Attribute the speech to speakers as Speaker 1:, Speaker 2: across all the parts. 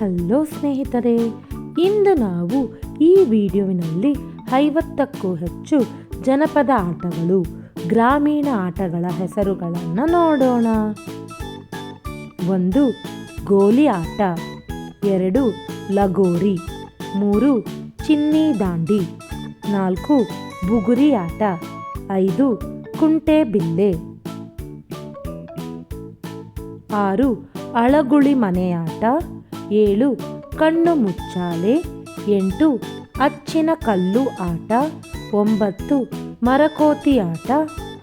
Speaker 1: Hello ಸ್ನೇಹಿತರೆ, ಇಂದು ನಾವು ಈ ವಿಡಿಯೋವಿನಲ್ಲಿ ಐವತ್ತಕ್ಕೂ ಹೆಚ್ಚು ಜನಪದ ಆಟಗಳು, ಗ್ರಾಮೀಣ ಆಟಗಳ ಹೆಸರುಗಳನ್ನು ನೋಡೋಣ. ಒಂದು, ಗೋಲಿ ಆಟ. ಎರಡು, ಲಗೋರಿ. ಮೂರು, ಚಿನ್ನಿ ದಾಂಡಿ. ನಾಲ್ಕು, ಬುಗುರಿ ಆಟ. ಐದು, ಕುಂಟೆ ಬಿಲ್ಲೆ. ಆರು, ಅಳಗುಳಿ ಮನೆಯಾಟ ಏಳು, ಕಣ್ಣು ಮುಚ್ಚಾಲೆ. ಎಂಟು, ಅಚ್ಚಿನ ಕಲ್ಲು ಆಟ. ಒಂಬತ್ತು, ಮರಕೋತಿ ಆಟ.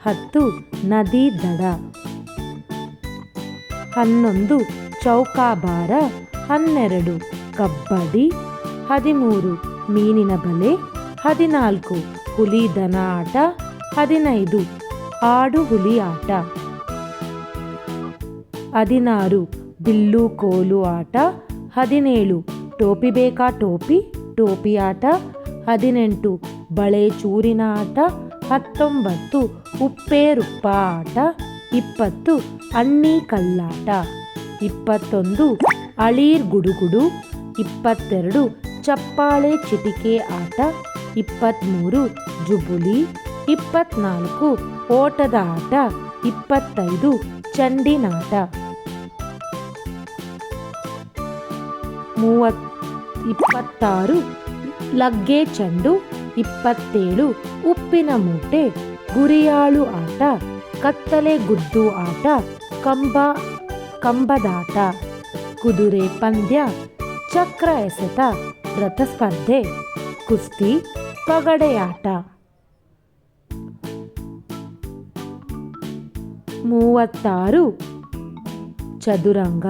Speaker 1: ಹತ್ತು, ನದಿ ದಡ. ಹನ್ನೊಂದು, ಚೌಕಾಬಾರ. ಹನ್ನೆರಡು, ಕಬ್ಬಡಿ. ಹದಿಮೂರು, ಮೀನಿನ ಬಲೆ. ಹದಿನಾಲ್ಕು ಹುಲಿ ದನ ಆಟ. ಹದಿನೈದು, ಆಡು ಹುಲಿ ಆಟ. ಹದಿನಾರು, ಬಿಲ್ಲು ಕೋಲು ಆಟ. ಹದಿನೇಳು ಟೋಪಿ ಬೇಕಾ ಟೋಪಿ ಟೋಪಿ ಆಟ ಹದಿನೆಂಟು ಬಳೆ ಚೂರಿನ ಆಟ ಹತ್ತೊಂಬತ್ತು ಉಪ್ಪೇರುಪ್ಪ ಆಟ ಇಪ್ಪತ್ತು ಅನ್ನಿ ಕಲ್ಲಾಟ ಇಪ್ಪತ್ತೊಂದು ಅಳೀರ್ ಗುಡುಗುಡು ಇಪ್ಪತ್ತೆರಡು ಚಪ್ಪಾಳೆ ಚಿಟಿಕೆ ಆಟ ಇಪ್ಪತ್ತ್ಮೂರು ಜುಬುಲಿ ಇಪ್ಪತ್ನಾಲ್ಕು ಓಟದ ಆಟ ಇಪ್ಪತ್ತೈದು ಚಂಡಿನಾಟ ಮೂವತ್ ಇಪ್ಪತ್ತಾರು, ಲಗ್ಗೆ ಚೆಂಡು, ಇಪ್ಪತ್ತೇಳು, ಉಪ್ಪಿನ ಮೂಟೆ, ಗುರಿಯಾಳು ಆಟ, ಕತ್ತಲೆ ಗುದ್ದು ಆಟ, ಕಂಬ, ಕಂಬದಾಟ, ಕುದುರೆ ಪಂದ್ಯ, ಚಕ್ರ ಎಸೆತ, ರಥಸ್ಪರ್ಧೆ, ಕುಸ್ತಿ ಪಗಡೆಯಾಟ ಮೂವತ್ತಾರು, ಚದುರಂಗ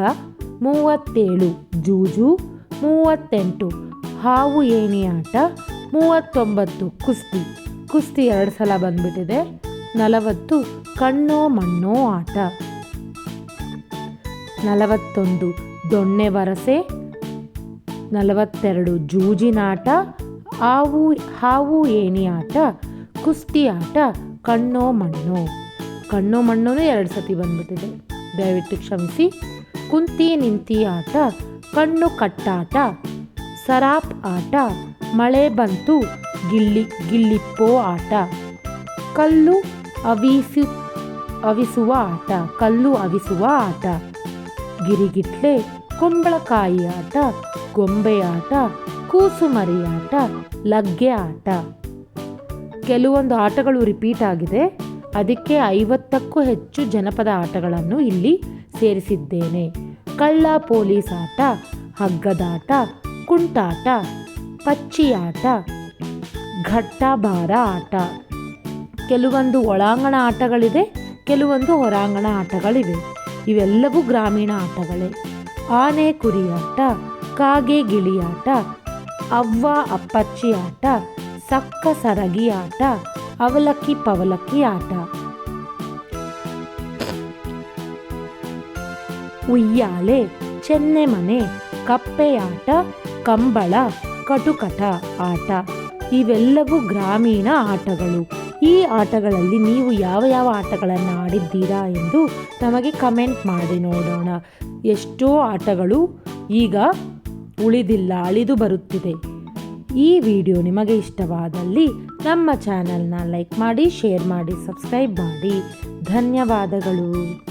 Speaker 1: ಮೂವತ್ತೇಳು, ಜೂಜು ಮೂವತ್ತೆಂಟು, ಹಾವು ಏಣಿ ಆಟ ಮೂವತ್ತೊಂಬತ್ತು, ಕುಸ್ತಿ. ಕುಸ್ತಿ ಎರಡು ಸಲ ಬಂದ್ಬಿಟ್ಟಿದೆ. ನಲವತ್ತು, ಕಣ್ಣೋ ಮಣ್ಣೋ ಆಟ. ನಲವತ್ತೊಂದು, ದೊಣ್ಣೆ ವರಸೆ. ನಲವತ್ತೆರಡು ಜೂಜಿನಾಟ ಹಾವು ಹಾವು ಏಣಿ ಆಟ ಕುಸ್ತಿ ಆಟ ಕಣ್ಣೋ ಮಣ್ಣೋ. ಕಣ್ಣೋ ಮಣ್ಣು ಎರಡು ಸತಿ ಬಂದ್ಬಿಟ್ಟಿದೆ. ದಯವಿಟ್ಟು ಕ್ಷಮಿಸಿ. ಕುಂತಿ ನಿಂತಿ ಆಟ, ಕಣ್ಣು ಕಟ್ಟಾಟ, ಸರಾಪ್ ಆಟ, ಮಳೆ ಬಂತು, ಗಿಲ್ಲಿ ಗಿಲ್ಲಿಪ್ಪೋ ಆಟ. ಕಲ್ಲು ಅವಿಸು, ಅವಿಸುವ ಆಟ, ಕಲ್ಲು ಅವಿಸುವ ಆಟ. ಗಿರಿಗಿಟ್ಲೆ, ಕುಂಬಳಕಾಯಿ ಆಟ, ಗೊಂಬೆ ಆಟ, ಕೂಸುಮರಿ ಆಟ, ಲಗ್ಗೆ ಆಟ. ಕೆಲವೊಂದು ಆಟಗಳು ರಿಪೀಟ್ ಆಗಿದೆ. ಅದಕ್ಕೆ ಐವತ್ತಕ್ಕೂ ಹೆಚ್ಚು ಜನಪದ ಆಟಗಳನ್ನು ಇಲ್ಲಿ ಸೇರಿಸಿದ್ದೇನೆ. ಕಳ್ಳ ಪೊಲೀಸ್ ಆಟ, ಹಗ್ಗದಾಟ, ಕುಂಟಾಟ, ಪಚ್ಚಿಯಾಟ ಘಟ್ಟಬಾರ ಆಟ. ಕೆಲವೊಂದು ಒಳಾಂಗಣ ಆಟಗಳಿದೆ, ಕೆಲವೊಂದು ಹೊರಾಂಗಣ ಆಟಗಳಿವೆ. ಇವೆಲ್ಲವೂ ಗ್ರಾಮೀಣ ಆಟಗಳೇ. ಆನೆ ಕುರಿಯಾಟ, ಕಾಗೆ ಗಿಳಿಯಾಟ, ಅವ್ವ ಅಪ್ಪಚ್ಚಿ ಆಟ ಸಕ್ಕ ಸರಗಿ ಆಟ ಅವಲಕ್ಕಿ ಪವಲಕ್ಕಿ ಆಟ. ಉಯ್ಯಾಲೆ, ಚೆನ್ನೆಮನೆ, ಕಪ್ಪೆಯಾಟ, ಕಂಬಳ, ಕಟುಕಟ, ಆಟ. ಇವೆಲ್ಲವೂ ಗ್ರಾಮೀಣ ಆಟಗಳು. ಈ ಆಟಗಳಲ್ಲಿ ನೀವು ಯಾವ ಯಾವ ಆಟಗಳನ್ನು ಆಡಿದ್ದೀರಾ ಎಂದು ನಮಗೆ ಕಮೆಂಟ್ ಮಾಡಿ ನೋಡೋಣ. ಎಷ್ಟೋ ಆಟಗಳು ಈಗ ಉಳಿದಿಲ್ಲ, ಅಳಿದು ಬರುತ್ತಿದೆ. ಈ ವಿಡಿಯೋ ನಿಮಗೆ ಇಷ್ಟವಾದಲ್ಲಿ ನಮ್ಮ ಚಾನಲ್ನ ಲೈಕ್ ಮಾಡಿ, ಶೇರ್ ಮಾಡಿ, ಸಬ್ಸ್ಕ್ರೈಬ್ ಮಾಡಿ. ಧನ್ಯವಾದಗಳು.